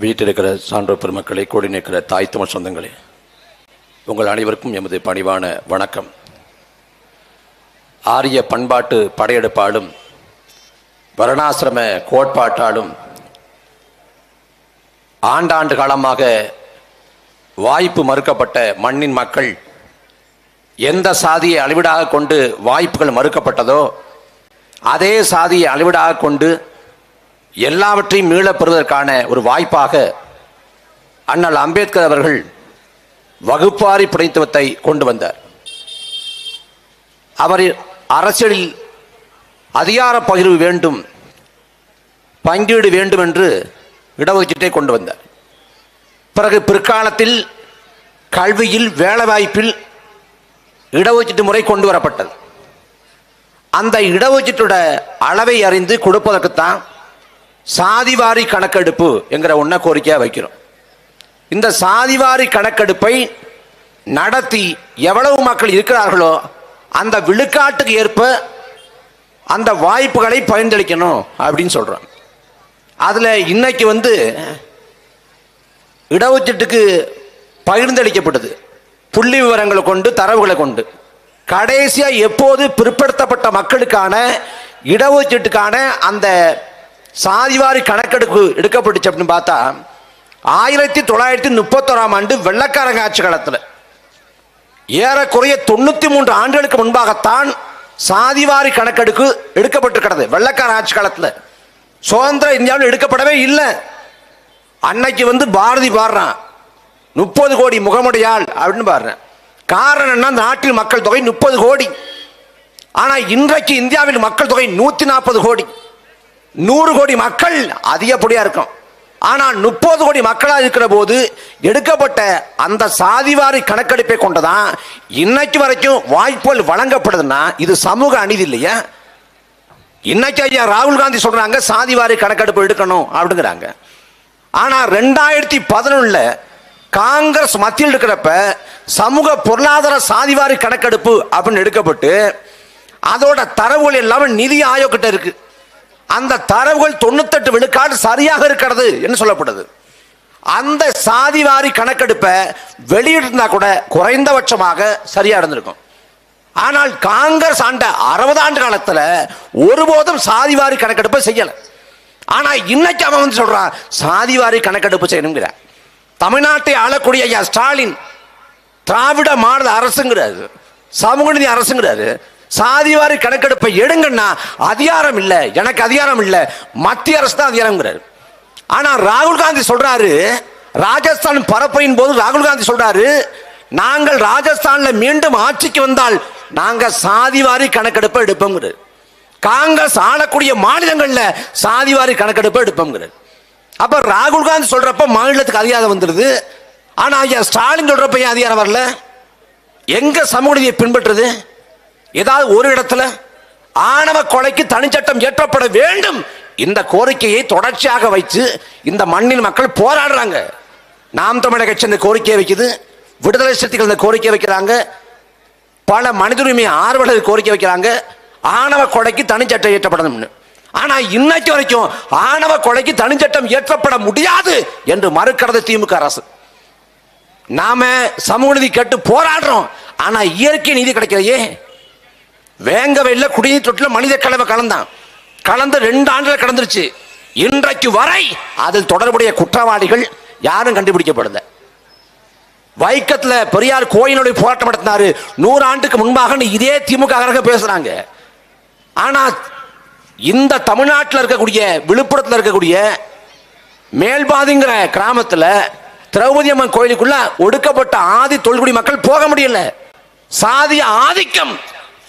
வீட்டிருக்கிற சான்றோர் பெருமக்களை கூடி நிற்கிற தாய் தமிழ் சொந்தங்களே உங்கள் அனைவருக்கும் எமது பணிவான வணக்கம். ஆரிய பண்பாட்டு படையெடுப்பாலும் வருணாசிரம கோட்பாட்டாலும் ஆண்டாண்டு காலமாக வாய்ப்பு மறுக்கப்பட்ட மண்ணின் மக்கள் எந்த சாதியை அளவிடாக கொண்டு வாய்ப்புகள் மறுக்கப்பட்டதோ அதே சாதியை அளவிடாக கொண்டு எல்லாவற்றையும் மீளப்பெறுவதற்கான ஒரு வாய்ப்பாக அண்ணல் அம்பேத்கர் அவர்கள் வகுப்பாரி பிணைத்துவத்தை கொண்டு வந்தார். அவர் அரசியலில் அதிகார பகிர்வு வேண்டும் பங்கீடு வேண்டும் என்று இடஒதுக்கீட்டை கொண்டு வந்தார். பிறகு பிற்காலத்தில் கல்வியில் வேலைவாய்ப்பில் இடஒதுக்கீட்டு முறை கொண்டு வரப்பட்டது. அந்த இடஒதுக்கீட்டோட அளவை அறிந்து கொடுப்பதற்குத்தான் சாதிவாரி கணக்கெடுப்பு என்கிற ஒன்றை கோரிக்கையாக வைக்கிறோம். இந்த சாதிவாரி கணக்கெடுப்பை நடத்தி எவ்வளவு மக்கள் இருக்கிறார்களோ அந்த விழுக்காட்டுக்கு ஏற்ப அந்த வாய்ப்புகளை பகிர்ந்தளிக்கணும் அப்படின்னு சொல்கிறோம் அதில் இன்னைக்கு வந்து இடஒதுக்கீட்டுக்கு பகிர்ந்தளிக்கப்பட்டது. புள்ளி விவரங்களை கொண்டு தரவுகளை கொண்டு. கடைசியாக எப்போது பிற்படுத்தப்பட்ட மக்களுக்கான இடஒதுக்கீட்டுக்கான அந்த சாதிவாரி கணக்கெடுப்பு எடுக்கப்பட்டுச்சு அப்படின்னு பார்த்தா ஆயிரத்தி தொள்ளாயிரத்தி முப்பத்தோராம் ஆண்டு வெள்ளக்காரங்க ஆட்சி காலத்தில். ஏறக்குறைய தொண்ணூற்றி மூன்று ஆண்டுகளுக்கு முன்பாகத்தான் சாதிவாரி கணக்கெடுப்பு எடுக்கப்பட்டிருக்கிறது வெள்ளக்கார ஆட்சி காலத்தில். சுதந்திர இந்தியாவில் எடுக்கப்படவே இல்லை. அன்னைக்கு வந்து பாரதி பாடுறான். முப்பது கோடி முகமுடையாள் அப்படின்னு பாடுறேன். காரணம் என்ன? நாட்டில் மக்கள் தொகை முப்பது கோடி. ஆனால் இன்றைக்கு இந்தியாவில் மக்கள் தொகை நூற்றி நாற்பது கோடி. நூறு கோடி மக்கள் அதிகப்படியாக இருக்கும் ஆனால் முப்பது கோடி மக்களாக இருக்கிற போது எடுக்கப்பட்ட அந்த சாதிவாரி கணக்கெடுப்பை கொண்டுதான் இன்னைக்கு வரைக்கும் வாய்ப்புகள் வழங்கப்படுதுன்னா இது சமூக அநீதி இல்லையா? இன்னைக்கு ஐயா ராகுல் காந்தி சொல்றாங்க சாதிவாரி கணக்கெடுப்பு எடுக்கணும் அப்படிங்கிறாங்க. ஆனால் ரெண்டாயிரத்தி பதினொன்றில் காங்கிரஸ் மத்தியில் இருக்கிறப்ப சமூக பொருளாதார சாதிவாரி கணக்கெடுப்பு அப்படின்னு எடுக்கப்பட்டு அதோட தரவுகள் எல்லாமே நிதி ஆயோக்கிட்ட இருக்குது அந்த தரவுகள் தொண்ணூத்தெட்டு விழுக்காடு சரியாக இருக்கிறது என்று சொல்லப்படுது. அந்த சாதிவாரி கணக்கெடுப்பை வெளியிட்டிருந்தா கூட குறைந்தபட்சமாக சரியா இருந்திருக்கும். ஆனால் காங்கிரஸ் ஆண்ட அறுபது ஆண்டு காலத்தில் ஒருபோதும் சாதிவாரி கணக்கெடுப்பை செய்யலை. ஆனால் இன்னைக்கு அவன் வந்து சொல்றான் சாதிவாரி கணக்கெடுப்பு செய்யணுங்கிற தமிழ்நாட்டை ஆளக்கூடிய ஐயா ஸ்டாலின் திராவிட மாநில அரசுங்கிறாரு சமூக நீதி அரசுங்கிறாரு சாதிவாரி கணக்கெடுப்பை எடுங்கன்னா அதிகாரம் இல்லை. எனக்கு அதிகாரம் இல்லை. மத்திய அரசு தான் அதிகாரம்ங்கிறாரு. ஆனால் ராகுல் காந்தி சொல்றாரு ராஜஸ்தான் பரப்பையின் போது ராகுல் காந்தி சொல்றாரு நாங்கள் ராஜஸ்தான்ல மீண்டும் ஆட்சிக்கு வந்தால் நாங்க சாதிவாரி கணக்கெடுப்பை எடுப்போங்கிறார் காங்கிரஸ் ஆளக்கூடிய மாநிலங்கள்ல சாதிவாரி கணக்கெடுப்பை எடுப்போங்கிறார் அப்ப ராகுல் காந்தி சொல்றப்ப மாநிலத்துக்கு அதிகாரம் வந்துடுது ஆனா ஐயா ஸ்டாலின் சொல்றப்ப ஏன் அதிகாரம் வரல? எங்க சமூக நீதியை பின்பற்றுது ஏதாவது ஒரு இடத்துல ஆணவ கொலைக்கு தனிச்சட்டம் இயற்றப்பட வேண்டும். இந்த கோரிக்கையை தொடர்ச்சியாக வைத்து இந்த மண்ணின் மக்கள் போராடுறாங்க. நாம் தமிழக கட்சி இந்த கோரிக்கையை வைக்குது. விடுதலை சக்திகள் இந்த கோரிக்கை வைக்கிறாங்க. பல மனித உரிமை ஆர்வலர்கள் கோரிக்கை வைக்கிறாங்க. ஆணவ கொலைக்கு தனிச்சட்டம் இயற்றப்படணும்னு ஆனால் இன்னைக்கு வரைக்கும் ஆணவ கொலைக்கு தனிச்சட்டம் இயற்றப்பட முடியாது என்று மறுக்கிறது திமுக அரசு. நாம சமூக நீதி கேட்டு போராடுறோம். ஆனால் இயற்கை நீதி கிடைக்கலையே. வேங்க வெள்ள குடிநீர் தொட்டில் மனித கலவை கலந்தான். கலந்து ரெண்டு ஆண்டுகள் கடந்துருச்சு. இன்றைக்கு வரை அதில் தொடர்புடைய குற்றவாளிகள் யாரும் கண்டுபிடிக்கப்படல. வைக்கத்தில் பெரியார் கோயிலுடைய போராட்டம் நடத்தினாரு. நூறு ஆண்டுக்கு முன்பாக இதே திமுக பேசுறாங்க. ஆனா இந்த தமிழ்நாட்டில் இருக்கக்கூடிய விழுப்புரத்தில் இருக்கக்கூடிய மேல்பாதிங்கிற கிராமத்தில் திரௌபதி அம்மன் கோயிலுக்குள்ள ஒடுக்கப்பட்ட ஆதி தொல்குடி மக்கள் போக முடியல. சாதிய ஆதிக்கம்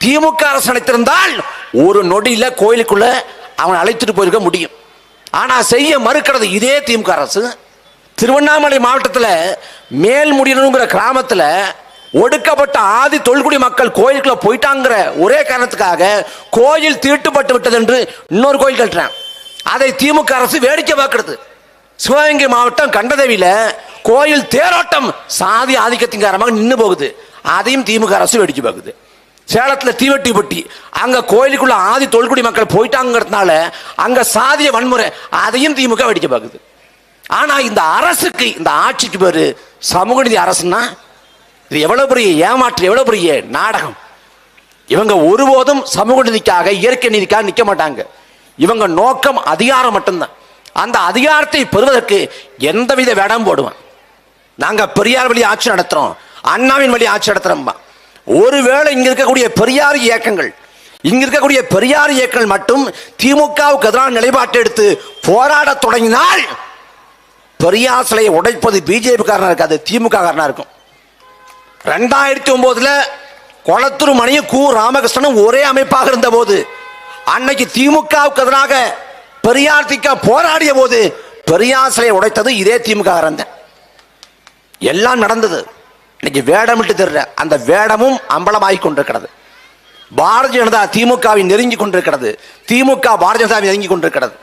திமுக அரசு நினைத்திருந்தால் ஒரு நொடியில கோயிலுக்குள்ள அவன் அழைத்துட்டு போயிருக்க முடியும். ஆனா செய்ய மறுக்கிறது இதே திமுக அரசு. திருவண்ணாமலை மாவட்டத்தில் மேல்முடியனுங்கிற கிராமத்தில் ஒடுக்கப்பட்ட ஆதி தொல்குடி மக்கள் கோயிலுக்குள்ள போயிட்டாங்கிற ஒரே காரணத்துக்காக கோயில் தீட்டுப்பட்டு விட்டது என்று இன்னொரு கோயில் கட்டுறான். அதை திமுக அரசு வேடிக்கை பார்க்கறது. சிவகங்கை மாவட்டம் கண்டதேவியில கோயில் தேரோட்டம் சாதி ஆதிக்கத்தின் காரணமாக நின்று போகுது. அதையும் திமுக அரசு வேடிக்கை பார்க்குது. சேலத்தில் தீவட்டி பட்டி அங்கே கோயிலுக்குள்ள ஆதி தொல்குடி மக்கள் போயிட்டாங்கிறதுனால அங்கே சாதிய வன்முறை அதையும் திமுக வெடிக்க பார்க்குது ஆனால் இந்த அரசுக்கு இந்த ஆட்சிக்கு பேர் சமூக நீதி அரசுன்னா இது எவ்வளோ பெரிய ஏமாற்று எவ்வளோ பெரிய நாடகம். இவங்க ஒருபோதும் சமூக நீதிக்காக இயற்கை நீதிக்காக நிற்க மாட்டாங்க. இவங்க நோக்கம் அதிகாரம் மட்டும்தான். அந்த அதிகாரத்தை பெறுவதற்கு எந்தவித வேடம் போடுவான். நாங்கள் பெரியார் வழி ஆட்சி நடத்துகிறோம் அண்ணாவின் வழி ஆட்சி நடத்துறோம் ஒருவேளை இங்க இருக்கக்கூடிய பெரியார் இயக்கங்கள் இங்க இருக்கக்கூடிய பெரியார் இயக்கங்கள் மட்டும் திமுகவுக்கு எதிரான நிலைப்பாட்டை எடுத்து போராட தொடங்கினால் பெரியார் சிலையை உடைப்பது பிஜேபி காரனா இருக்காது திமுக காரனா இருக்கும். ரெண்டாயிரத்தி ஒன்பதுல கொளத்தூர் மணியும் கு. ராமகிருஷ்ணனும் ஒரே அமைப்பாக இருந்த போது அன்னைக்கு திமுகவுக்கு எதிராக பெரியார் திக்க போராடிய போது பெரியார் சிலையை உடைத்தது இதே திமுக தான். எல்லாம் நடந்தது. இன்னைக்கு வேடமிட்டு தெரிற அந்த வேடமும் அம்பலமாகி கொண்டிருக்கிறது. பாரதிய ஜனதா திமுகவை நெருங்கி கொண்டிருக்கிறது. திமுக பாரதிய ஜனதாவை நெருங்கி கொண்டிருக்கிறது.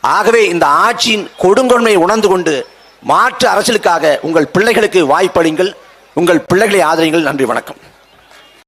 ஆகவே இந்த ஆட்சியின் கொடுங்கொன்மையை உணர்ந்து கொண்டு மாற்று அரசியலுக்காக உங்கள் பிள்ளைகளுக்கு வாய்ப்பளிங்கள். உங்கள் பிள்ளைகளை ஆதரிங்கள். நன்றி வணக்கம்.